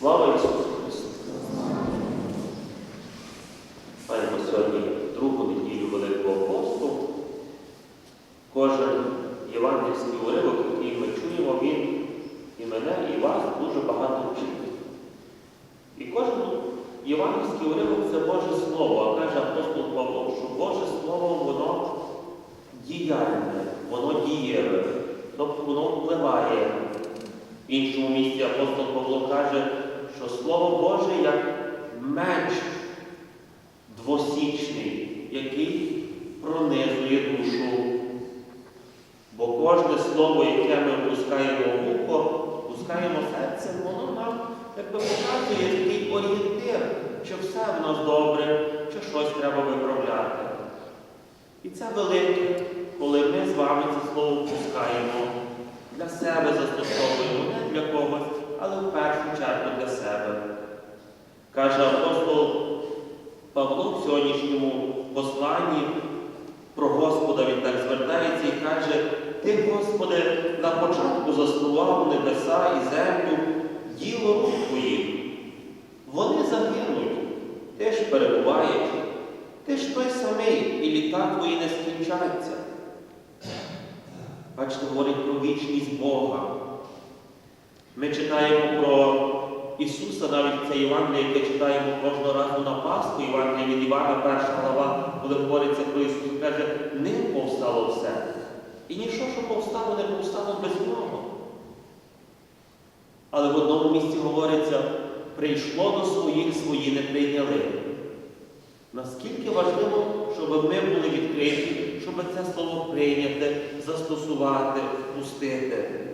Слава Ісусу Христу! Маємо сьогодні другу неділю Великого посту. Кожен євангельський уривок, який ми чуємо, він і мене, і вас дуже багато вчить. І кожен євангельський уривок це Боже Слово, а каже апостол Павло, що Боже Слово, воно діяльне, воно дієве, тобто воно впливає. В іншому місці апостол Павло каже, що Слово Боже як меч двосічний, який пронизує душу. Бо кожне слово, яке ми пускаємо в вухо, пускаємо серце, воно нам якби показує такий орієнтир, чи все в нас добре, чи щось треба виправляти. І це велике, коли ми з вами це слово пускаємо, для себе застосовуємо, не для когось, але в першу чергу для себе. Каже апостол Павло в сьогоднішньому посланні про Господа він так звертається і каже, Ти, Господи, на початку заснував небеса і землю, діло рук твоїх. Вони загинуть, ти ж перебуваєш, ти ж той самий, і літа твої не скінчаться. Бачите, говорить про вічність Бога. Ми читаємо про Ісуса, навіть це Євангеліє, яке читаємо кожного разу на Пасху, Євангеліє від Івана, перша глава, коли говориться про Ісуса, каже, ним повстало все. І нічого, що повстало, не повстало без нього. Але в одному місці говориться, прийшло до своїх, свої не прийняли. Наскільки важливо, щоб ми були відкриті, щоб це слово прийняти, застосувати, впустити.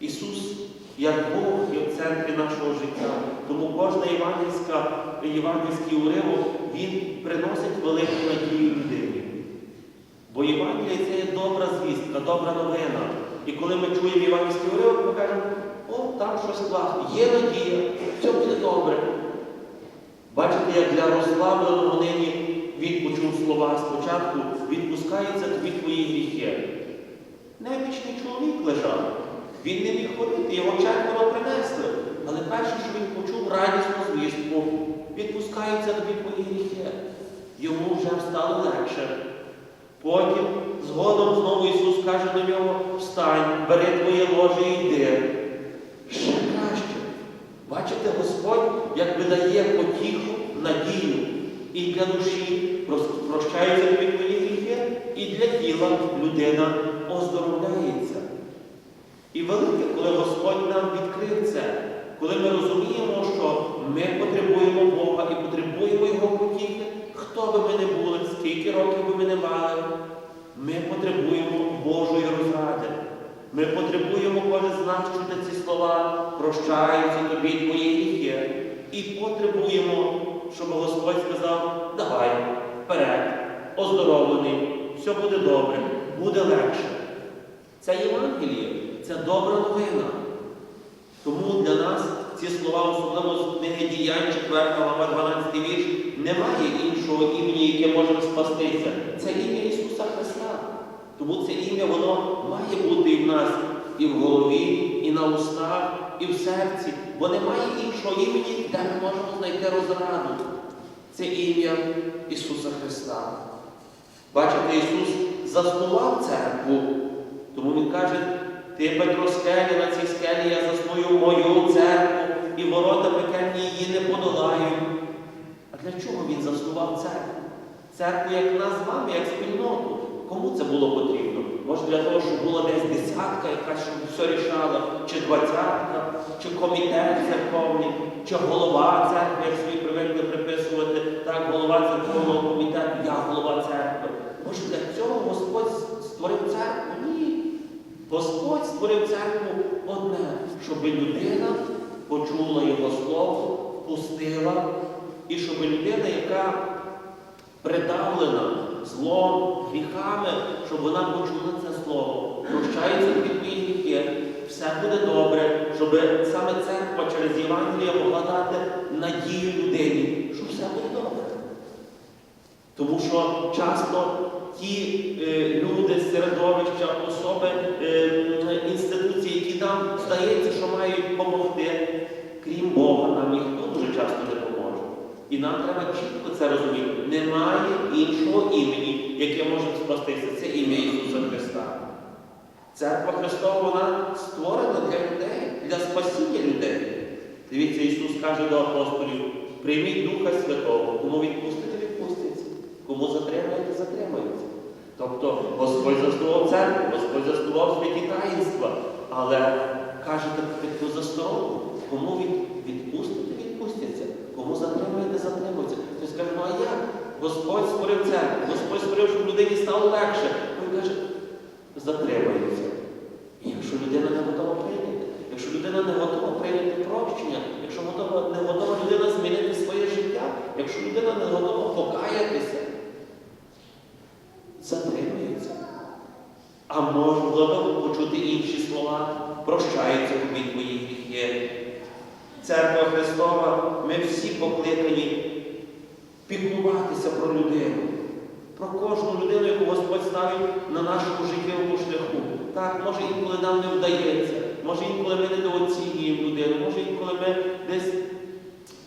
Ісус, як Бог, є в центрі нашого життя. Тому кожна євангельський уривок, він приносить велику надію людині. Бо Євангеліє це є добра звістка, добра новина. І коли ми чуємо євангельський уривок, ми кажемо, о, там щось класно, є надія, все буде добре. Бачите, як для розслабленого нині він почув слова спочатку, відпускаються тобі твої гріхи. Немічний чоловік лежав. Він не міг ходити, його четверо принесли. Але перше, що він почув радісну звістку, відпускаються тобі твої гріхи. Йому вже стало легше. Потім згодом знову Ісус каже до нього, встань, бери твоє ложе і йди. Ще краще. Бачите, Господь як видає потіху, надію і для душі прощаються тобі твої гріхи, і для тіла людина оздоровляється. І велике, коли Господь нам відкрив це, коли ми розуміємо, що ми потребуємо Бога і потребуємо Його потіхи, хто би ми не були, скільки років би ми не мали, ми потребуємо Божої розради. Ми потребуємо кожен з нас чути ці слова, прощаються тобі твої гріхи. І потребуємо, щоб Господь сказав, давай, вперед, оздоровлений, все буде добре, буде легше. Це Євангеліє, це добра новина. Тому для нас ці слова, особливо з книги діянь 4 глава 12 вірш, немає іншого імені, яке може спастися. Це ім'я Ісуса Христа. Тому це ім'я воно має бути і в нас, і в голові, і на устах, і в серці. Бо немає іншого імені, де ми можемо знайти розраду. Це ім'я Ісуса Христа. Бачите, Ісус заснував церкву, тому Він каже, ти Петро скелі, на цій скелі я засную мою церкву, і ворота пекельні її не подолають. А для чого він заснував церкву? Церкву як нас з вами, як спільноту. Кому це було потрібно? Може для того, щоб була десь десятка, яка все рішала, чи двадцятка, чи комітет церковний, чи голова церкви, як собі привикли приписувати, так, голова церковного комітету, я голова церкви. Може для цього Господь створив церкву? Створив церкву одне, щоб людина почула Його слово, впустила, і щоб людина, яка придавлена злом, гріхами, щоб вона почула це слово, прощаються від гріхи, все буде добре, щоб саме церква через Євангелія могла дати надію людині, що все буде добре. Тому що часто ті е, люди, середовища, особи, е, інституції, які нам здається, що мають допомогти, Крім Бога, нам ніхто дуже часто допоможе. І нам треба чітко це розуміти. Немає іншого імені, яке може спастися. Це ім'я Ісуса Христа. Церква Христова вона створена для людей, для спасіння людей. Дивіться, Ісус каже до апостолів: прийміть Духа Святого, кому відпустите, відпуститься, кому затримаєте, затримається. Тобто Господь заснував церкву, Господь заснував святі таїнства, але каже таку засторогу, кому від, відпустите, відпустяться, кому затримаєте, затримується. Хтось каже, ну а як? Господь створив церкву, Господь створив, щоб людині стало легше. Він каже, затримається. І якщо людина не готова прийняти, якщо людина не готова прийняти прощення, якщо готова, не готова людина змінити своє життя, якщо людина не готова покаятися, затримується. А можна б почути інші слова, прощаються тобі твої гріхи. Церква Христова, ми всі покликані піклуватися про людину, про кожну людину, яку Господь ставить на нашому життєвому шляху. Так, може інколи нам не вдається, може інколи ми недооцінюємо людину, може інколи ми десь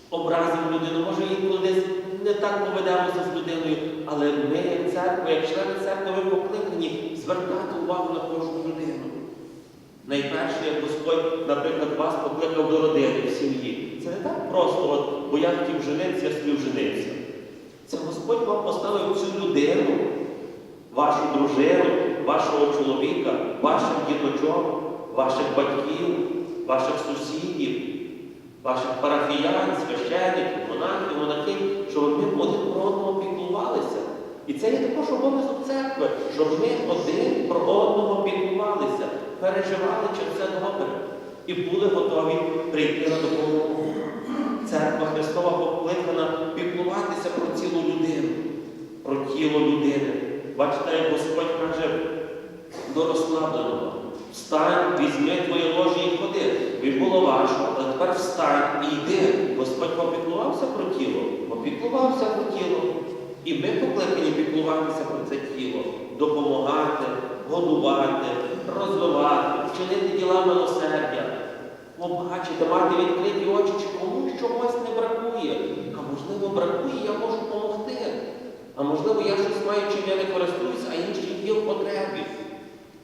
образимо людину, може інколи десь не так поведемося з людиною, але ми, як церква, як члени церкви, ми покликані звертати увагу на кожну людину. Найперше, як Господь, наприклад, вас покликав до родини в сім'ї. Це не так просто, от, бо я хотів женитися, я собі женився. Це Господь вам поставив цю людину, вашу дружину, вашого чоловіка, ваших діточок, ваших батьків, ваших сусідів, ваших парафіян, священників, монахів, монахів, щоб ми один про одного піклувалися. І це є також обов'язок церкви, щоб ми один про одного піклувалися, переживали, чи все добре, і були готові прийти на допомогу. Церква Христова покликана піклуватися про цілу людину, про тіло людини. Бачите, як Господь каже до розслабленого. Встань, візьми твоє ложі і ходи. Він було важко, але тепер встань і йди. Господь попіклувався про тіло, попіклувався про тіло. І ми покликані піклуватися про це тіло, допомагати, годувати, розвивати, вчинити діла милосердя, побачити, мати відкриті очі, чи комусь чогось не бракує. А можливо, бракує, я можу допомогти. А можливо, я щось маю, чим я не користуюся, а інші є в потребі.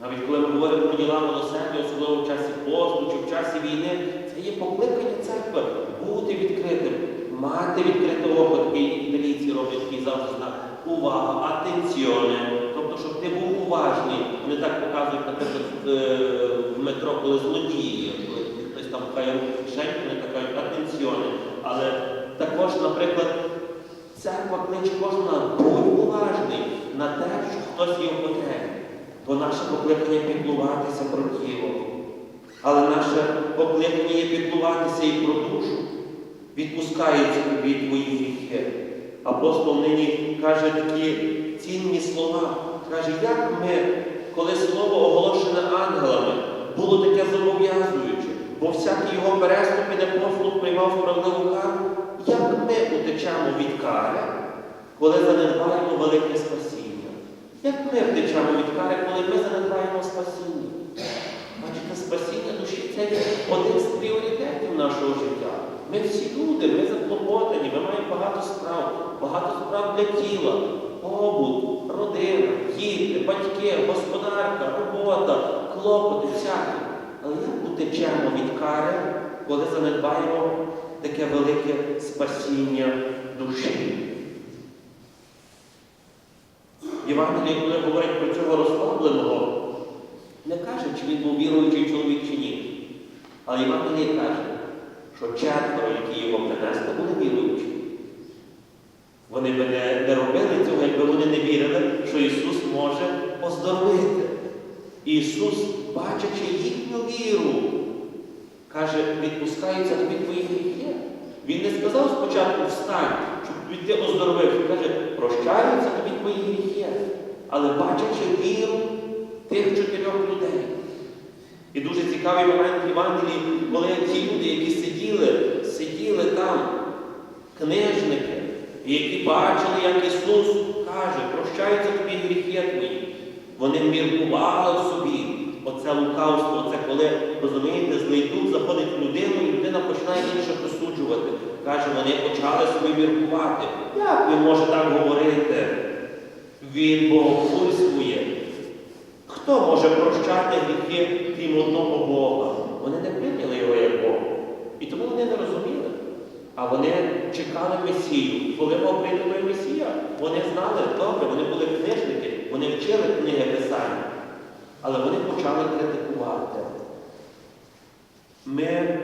Навіть коли ми говоримо про діла милосердя, особливо в часі посту чи в часі війни, це є покликання церкви бути відкритим, мати відкрите око, такий італійці роблять такий завжди знак. Увага, атенціоне. Тобто, щоб ти був уважний. Вони так показують, наприклад, в, е, метро, коли злодії, коли хтось там хає кишеньку, вони так кажуть атенціоне. Але також, наприклад, церква кличе кожного будь уважний на те, що хтось є в потребі. Бо наше покликання піклуватися про тіло. Але наше покликання є піклуватися і про душу. Відпускаються тобі твої гріхи. Апостол нині каже такі цінні слова. Каже, як ми, коли слово оголошене ангелами, було таке зобов'язуюче, бо всякий його переступ і непослух приймав справедливу кару, як ми утечемо від кари, коли занедбаємо велике спасіння? Як ми втечемо від кари, коли ми занедбаємо спасіння? Бачите, спасіння душі це один з пріоритетів нашого життя. Ми всі люди, ми заклопотані, ми маємо багато справ, багато справ для тіла, побут, родина, діти, батьки, господарка, робота, клопоти, всякі. Але як утечемо від кари, коли занедбаємо таке велике спасіння душі? Євангеліє, коли говорить про цього розслабленого, не каже, чи він був віруючий чоловік чи ні. Але Євангеліє каже, що четверо, які його принесли, були віруючі. Вони би не, не робили цього, якби вони не вірили, що Ісус може оздоровити. Ісус, бачачи їхню віру, каже, відпускаються тобі твої гріхи. Він не сказав спочатку встань, щоб ти оздоровився. Він каже, прощаються тобі твої гріхи. Але бачачи віру тих чотирьох людей. І дуже цікавий момент в Євангелії, коли ті люди, які сиділи, сиділи там, книжники, які бачили, як Ісус каже, прощаються тобі гріхи твої. Вони міркували в собі, оце лукавство, це коли, розумієте, злий дух заходить в людину, і людина починає інших осуджувати. Каже, вони почали собі міркувати. Як він може так говорити? Він богохульствує. Хто може прощати гріхи крім одного Бога? Вони не прийняли його як Бога. І тому вони не розуміли. А вони чекали Месію. Коли мав прийти той Месія, вони знали добре, вони були книжники, вони вчили книги Писання. Але вони почали критикувати. Ми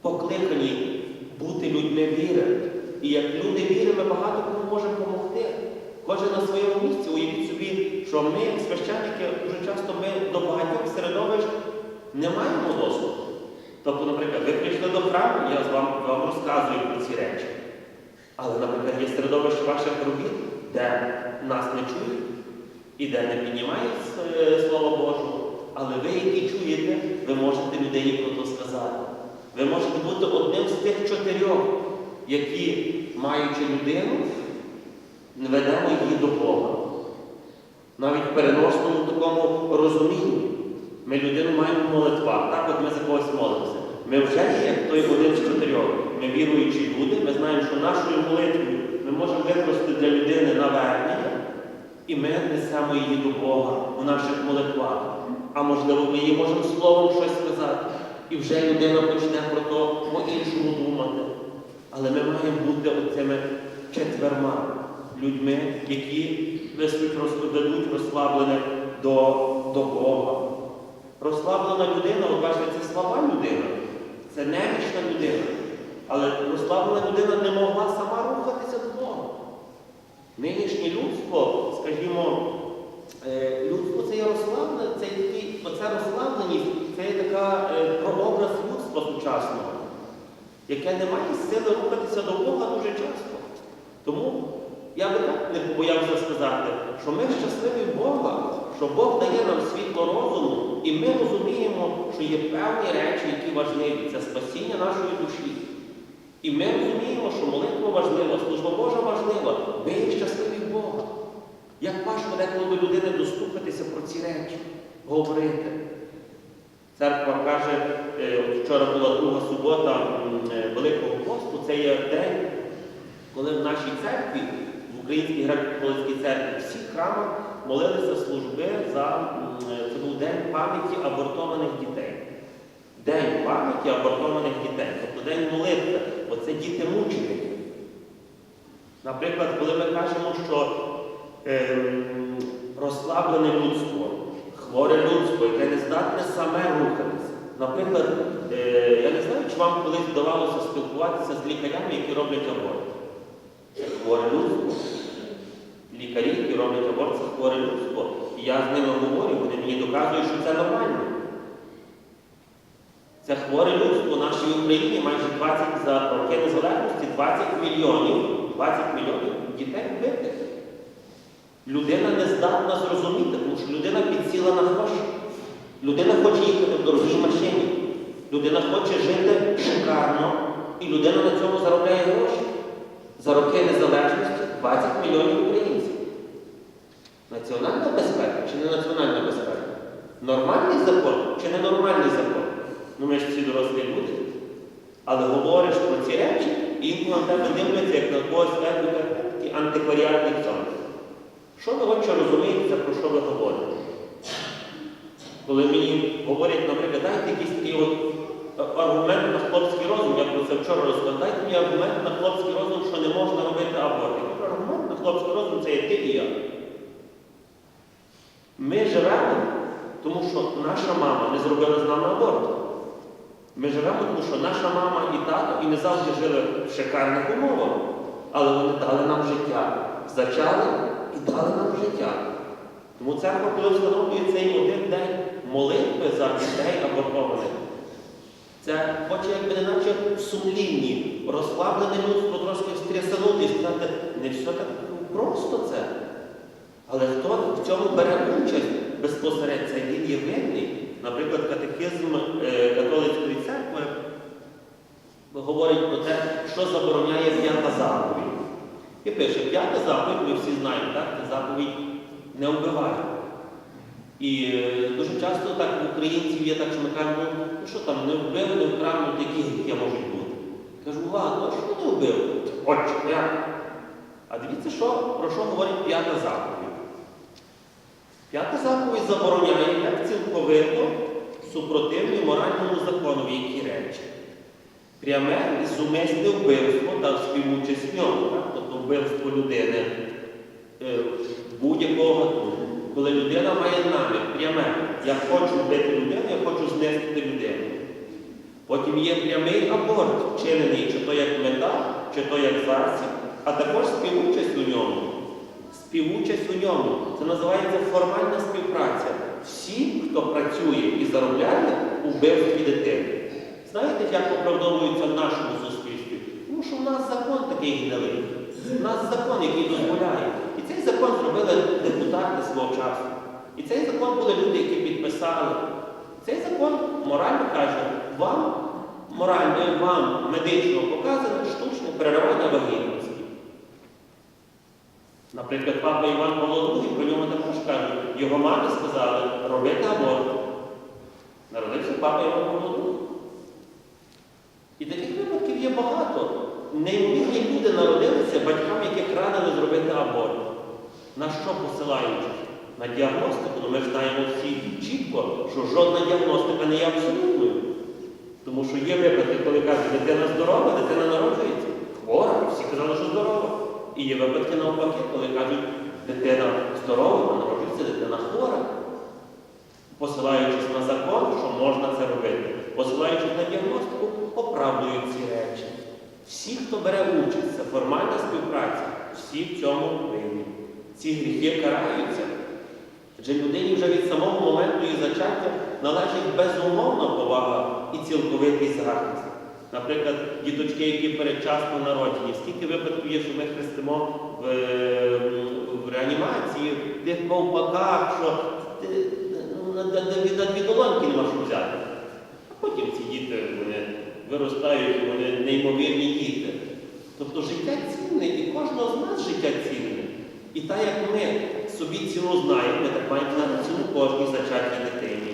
покликані бути людьми віри. І як люди віри, ми багато кому можемо допомогти. Кожен на своєму місці, уявіть собі, що ми, як священники, дуже часто ми до багатьох середовищ не маємо доступу. Тобто, наприклад, ви прийшли до храму, я вам, вам розказую про ці речі. Але, наприклад, є середовище ваших робіт, де нас не чують і де не піднімають е, Слово Божого. Але ви, які чуєте, ви можете людині про це сказати. Ви можете бути одним з тих чотирьох, які, маючи людину, ведемо її до Бога. Навіть в переносному такому розумінні. Ми людину маємо в молитвах, так от ми за когось молимося. Ми вже є той один з чотирьох. Ми віруючі люди, ми знаємо, що нашою молитвою ми можемо використати для людини навернення, і ми несемо її до Бога у наших молитвах. А можливо, ми їй можемо словом щось сказати. І вже людина почне про то по-іншому думати. Але ми маємо бути оцими четверма людьми, які весуть, роз- ведуть розслаблених до, до Бога. Розслаблена людина, от бачите, це слаба людина, це немічна людина. Але розслаблена людина не могла сама рухатися до Бога. Нинішнє людство, скажімо, людство це є розслаблене, це є такий, оця розслабленість, це є така е, прообраз людства сучасного, яке не має сили рухатися до Бога дуже часто. Тому я би так не побоявся сказати, що ми щасливі Бога, що Бог дає нам світло розуму, і ми розуміємо, що є певні речі, які важливі. Це спасіння нашої душі. І ми розуміємо, що молитва важлива, служба Божа важлива. Ми є щасливі. Як важко деколи до людини достукатися про ці речі, говорити. Церква каже, е, вчора була друга субота е, Великого посту, це є день, коли в нашій церкві, в Українській греко-католицькій церкві, всі храмах молилися служби за е, це був день пам'яті абортованих дітей. День пам'яті абортованих дітей, тобто день молитви, бо це діти мученики. Наприклад, коли ми кажемо, що ем, розслаблене людство, хворе людство, яке не здатне саме рухатися. Наприклад, е, я не знаю, чи вам колись вдавалося спілкуватися з лікарями, які роблять аборт. Це хворе людство. Лікарі, які роблять аборт, це хворе людство. І я з ними говорю, вони мені доказують, що це нормально. Це хворе людство в нашій Україні майже 20 за роки незалежності, 20 мільйонів, 20 мільйонів дітей вбитих. Людина не здатна зрозуміти, тому що людина підсіла на гроші. Людина хоче їхати в дорогій машині. Людина хоче жити шикарно, і людина на цьому заробляє гроші. За роки незалежності 20 мільйонів українців. Національна безпека чи не національна безпека? Нормальний закон чи ненормальний закон? Ну ми ж всі дорослі люди. Але говориш про ці речі, і інколи на тебе дивляться, як на когось такий антикваріатний сон. Що ви отче розумієте, про що ви говорите? Коли мені говорять, наприклад, дайте якийсь такий от е, аргумент на хлопський розум, я про це вчора розказав, дайте мені аргумент на хлопський розум, що не можна робити аборт. Я кажу, аргумент на хлопський розум це є ти і я. Ми живемо, тому що наша мама не зробила з нами аборт. Ми живемо, тому що наша мама і тато і не завжди жили в шикарних умовах, але вони дали нам життя. Зачали і дали нам життя. Тому церква, коли встановлює цей один день молитви за дітей абортованих, це хоче якби не наче в сумлінні, розслаблене людство трошки встрясанути і сказати, не все так просто це. Але хто в цьому бере участь безпосередньо, це він є винний. Наприклад, катехизм е, католицької церкви говорить про те, що забороняє п'ята заповідь. І пише, п'ята заповідь, ми всі знаємо, так? Це заповідь не вбиває. І е, дуже часто так в українців є так, що ми кажемо, ну що там, не вбив, не вкрав, ну які гріхи можуть бути. Кажу, ладно, а що не вбив? Отче, як? А дивіться, що, про що говорить п'ята заповідь. П'ята заповідь забороняє як цілковито супротивні моральному закону які речі. Пряме і зумисне вбивство та співучасть в ньому, вбивство людини е, будь-якого. Коли людина має намір, пряме, я хочу вбити людину, я хочу знести людину. Потім є прямий аборт, вчинений чи то як мета, чи то як засіб, а також співучасть у ньому. Співучасть у ньому. Це називається формальна співпраця. Всі, хто працює і заробляє у дитини. Знаєте, як оправдовуються в нашому суспільстві? Тому що в нас закон такий гнилий. У нас закон, який дозволяє. І цей закон зробили депутати свого часу. І цей закон були люди, які підписали. Цей закон морально каже, вам морально, вам медично показано штучне переривання вагітності. Наприклад, папа Іван Павло II про нього також каже, його мамі сказали робити аборт. Народився папа Іван Павло II. І таких випадків є багато. Неймовірні люди народилися батькам, яких радили зробити аборт. На що посилаючи? На діагностику, ну ми ж знаємо всі чітко, що жодна діагностика не є абсолютною. Тому що є випадки, коли кажуть, дитина здорова, дитина народжується. Хвора, всі казали, що здорова. І є випадки навпаки, коли кажуть, дитина здорова, народжується дитина хвора. Посилаючись на закон, що можна це робити. Посилаючись на діагностику, оправдують ці речі. Всі, хто бере участь, це формальна співпраця, всі в цьому винні. Ці гріхи караються. Адже людині вже від самого моменту її зачаття належить безумовна повага і цілковитий захист. Наприклад, діточки, які передчасно народжені, скільки випадків є, що ми хрестимо в, е, в реанімації, в тих ковпаках, що ну, на дві долоньки нема що взяти. А потім ці діти вони виростають, вони неймовірні діти. Тобто життя цінне, і кожного з нас життя цінне. І так як ми собі ціну знаємо, ми так маємо знати ціну кожній зачатій дитині.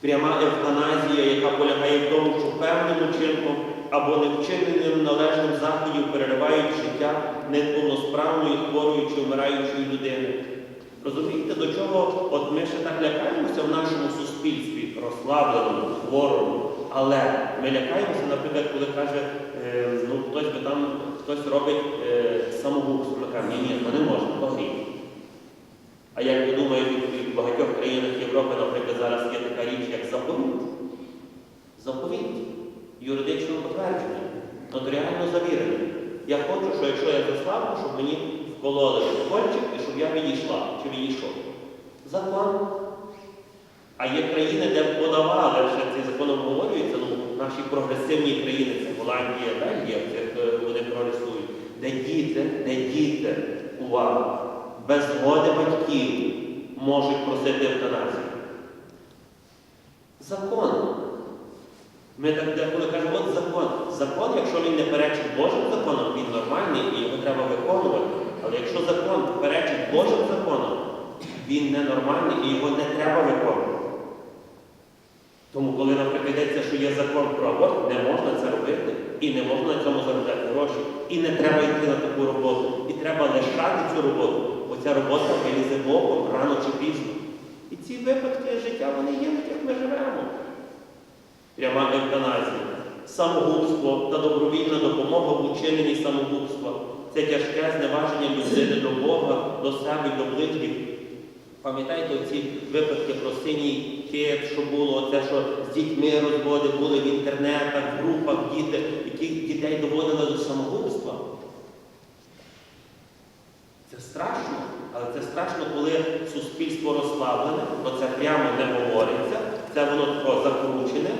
Пряма евтаназія, яка полягає в тому, що певним учинком або невчиненим належним заходів переривають життя неповносправної, хворої чи вмираючої людини. Розумієте, до чого от ми ще так лякаємося в нашому суспільстві, розслабленому, хворому. Але ми лякаємося, наприклад, коли каже, е, ну хтось би там хтось робить е, самогубство. Ми кажемо, ні, ні, то не можна, то гріх. А як ви думаєте, в багатьох країнах Європи, наприклад, зараз є така річ, як заповіт. Заповіт. Юридично потверджений, нотаріально завірений. Я хочу, що якщо я заслабну, щоб мені вкололи кольчик і щоб я відійшла чи відійшов. Закон. А є країни, де подавали, ще цей закон обговорюється, ну, наші прогресивні країни, це Голландія, Бельгія, е, вони прогресують, де діти, де діти, увага, без згоди батьків можуть просити евтаназію. Закон. Ми так деколи кажемо, от закон. Закон, якщо він не перечить Божим законам, він нормальний і його треба виконувати. Але якщо закон перечить Божим законам, він ненормальний і його не треба виконувати. Тому, коли, наприклад, йдеться, що є закон про аборт, не можна це робити і не можна на цьому заробляти гроші. І не треба йти на таку роботу. І треба лишати цю роботу, бо ця робота вилізе боком рано чи пізно. І ці випадки життя, вони є, в яких ми живемо. Пряма евтаназія, самогубство та добровільна допомога в учиненні самогубства. Це тяжке зневаження людини до Бога, до себе до ближніх. Пам'ятаєте оці випадки про синій кит, що було, це, що з дітьми розводи були в інтернетах, в групах діти, яких дітей доводили до самогубства. Це страшно, але це страшно, коли суспільство розслаблене, бо це прямо не говориться, це воно тако закручене,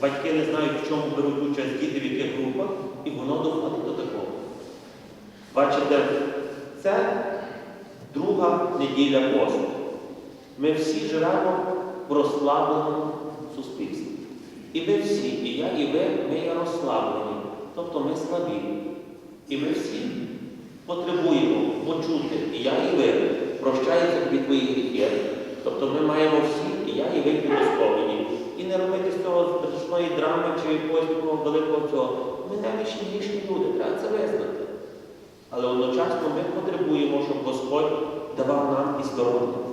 батьки не знають, в чому беруть участь діти, в яких групах, і воно доходить до такого. Бачите, це друга неділя посту. Ми всі живемо в розслабленому суспільстві. І ви всі, і я, і ви, ми є розслаблені. Тобто ми слабі. І ми всі потребуємо почути, і я, і ви, прощаються тобі твої гріхи, Тобто ми маємо всі, і я, і ви бути. І не робити з цього страшної драми чи якогось такого великого цього. Ми немічні грішні люди, треба це визнати. Але одночасно ми потребуємо, щоб Господь давав нам і здоров'я.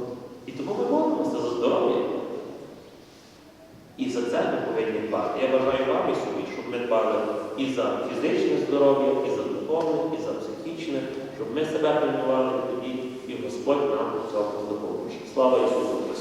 І тому ми молимося за здоров'я. І за це ми повинні дбати. Я бажаю вам і собі, щоб ми дбали і за фізичне здоров'я, і за духовне, і за психічне, щоб ми себе пильнували і тоді, і Господь нам у цьому допоможе. Слава Ісусу Христу!